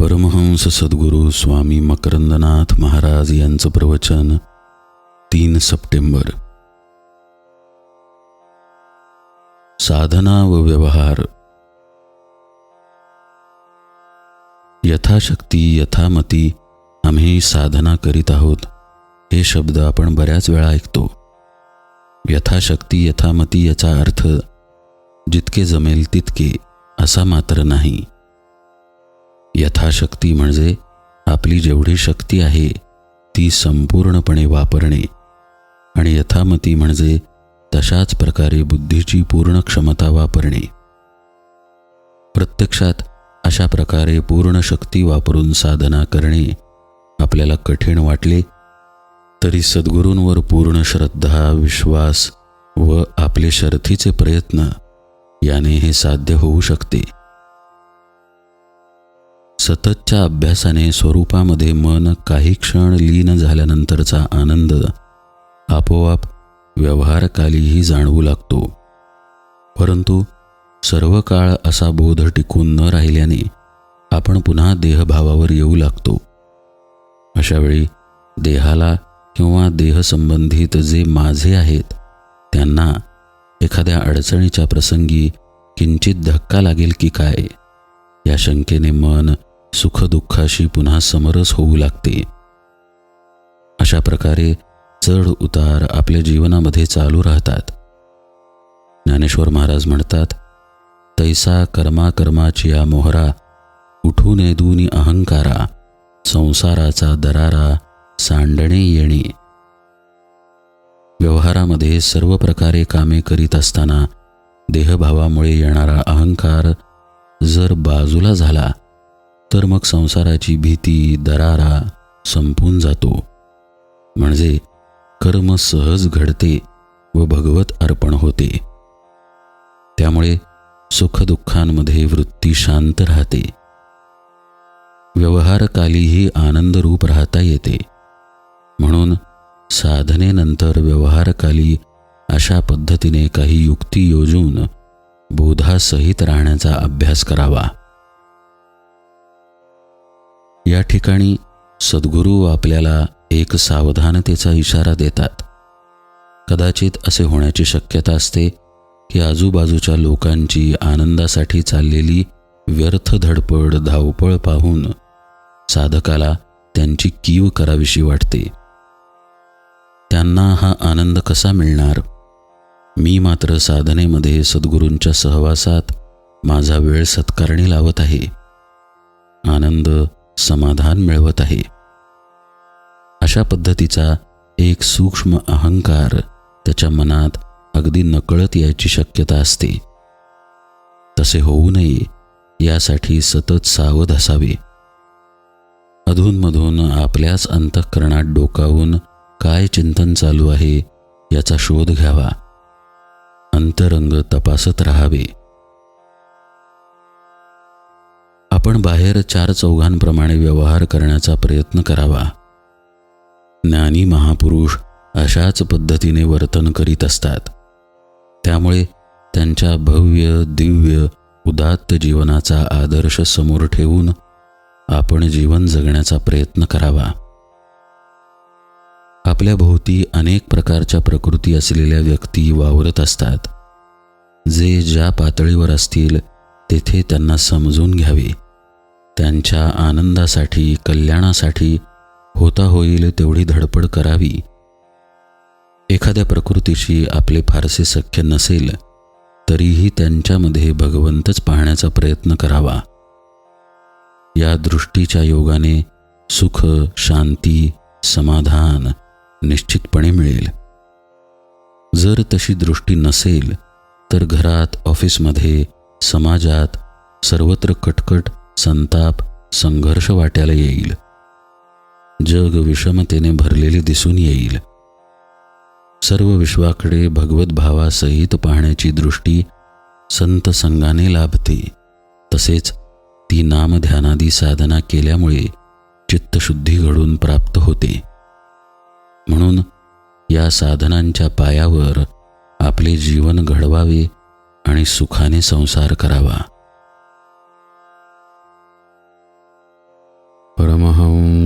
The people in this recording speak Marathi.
परमहंस सद्गुरू स्वामी मकरंदनाथ महाराज यांचं प्रवचन तीन सप्टेंबर. साधना व व्यवहार. यथाशक्ती यथामती आम्ही साधना करीत आहोत. हे शब्द आपण बऱ्याच वेळा ऐकतो. यथाशक्ती यथामती याचा अर्थ जितके जमेल तितके असा मात्र नाही. यथाशक्ती म्हणजे आपली जेवढी शक्ती आहे ती संपूर्णपणे वापरणे. आणि यथामती म्हणजे तशाच प्रकारे बुद्धीची पूर्ण क्षमता वापरणे. प्रत्यक्षात अशा प्रकारे पूर्ण शक्ती वापरून साधना करणे आपल्याला कठीण वाटले तरी सद्गुरूंवर पूर्ण श्रद्धा विश्वास व आपले शर्थीचे प्रयत्न याने हे साध्य होऊ शकते. सततच्या अभ्यासाने स्वरूपामध्ये मन काही क्षण लीन झाल्यानंतरचा आनंद आपोआप व्यवहारकालीही जाणवू लागतो. परंतु सर्व काळ असा बोध टिकून न राहिल्याने आपण पुन्हा देहभावावर येऊ लागतो. अशावेळी देहाला किंवा देहसंबंधित जे माझे आहेत त्यांना एखाद्या अडचणीच्या प्रसंगी किंचित धक्का लागेल की काय? या शंकेने मन सुखदुःखाशी पुन्हा समरस होऊ लागते. अशा प्रकारे चढ उतार आपल्या जीवनामध्ये चालू राहतात. ज्ञानेश्वर महाराज म्हणतात तैसा कर्मा कर्माची या मोहरा उठून दुनी अहंकारा संसाराचा दरारा सांडणे येणे. व्यवहारामध्ये सर्व प्रकारे कामे करीत असताना देहभावामुळे येणारा अहंकार जर बाजूला झाला तर मग संसाराची भीती दरारा संपून जातो. म्हणजे कर्म सहज घडते व भगवत अर्पण होते. त्यामुळे सुखदुःखांमध्ये वृत्ती शांत राहते. व्यवहारकालीही आनंदरूप राहता येते. म्हणून साधनेनंतर व्यवहारकाली अशा पद्धतीने काही युक्ती योजून बोधासहित राहण्याचा अभ्यास करावा. या ठिकाणी सद्गुरू आपल्याला एक सावधानतेचा इशारा देतात. कदाचित असे होण्याची शक्यता असते की आजूबाजूच्या लोकांची आनंदासाठी चाललेली व्यर्थ धडपड धावपळ पाहून साधकाला त्यांची कीव करावीशी वाटते. त्यांना हा आनंद कसा मिळणार? मी मात्र साधनेमध्ये सद्गुरूंच्या सहवासात माझा वेळ सत्कारणी लावत आहे. आनंद समाधान मिळवत आहे. अशा पद्धतीचा एक सूक्ष्म अहंकार त्याच्या मनात अगदी नकळत यायची शक्यता असते. तसे होऊ नये यासाठी सतत सावध असावे. अधूनमधून आपल्याच अंतःकरणात डोकावून काय चिंतन चालू आहे याचा शोध घ्यावा. अंतरंग तपासत राहावे. आपण बाहेर चार चौघांप्रमाणे व्यवहार करण्याचा प्रयत्न करावा. ज्ञानी महापुरुष अशाच पद्धतीने वर्तन करीत असतात. त्यामुळे त्यांच्या भव्य दिव्य उदात्त जीवनाचा आदर्श समोर ठेवून आपण जीवन जगण्याचा प्रयत्न करावा. आपल्या भोवती अनेक प्रकारच्या प्रकृती असलेल्या व्यक्ती वावरत असतात. जे ज्या पातळीवर असतील तेथे त्यांना समजून घ्यावे. त्यांच्या आनंदासाठी कल्याणासाठी होता होईल तेवढी धडपड करावी. एखाद्या प्रकृतीशी आपले फारसे सख्य नसेल तरीही त्यांच्यामध्ये भगवंतच पाहण्याचा प्रयत्न करावा. या दृष्टीच्या योगाने सुख शांती समाधान निश्चितपणे मिळेल. जर तशी दृष्टी नसेल तर घरात ऑफिसमध्ये समाजात सर्वत्र कटकट संताप संघर्ष वाट्याला येईल. जग विषमतेने भरलेले दिसून येईल. सर्व विश्वाकडे भगवत भावासहित पाहण्याची दृष्टी संत संघाने लाभते. तसेच ती नामध्यानादी साधना केल्यामुळे चित्तशुद्धी घडून प्राप्त होते. म्हणून या साधनांच्या पायावर आपले जीवन घडवावे आणि सुखाने संसार करावा.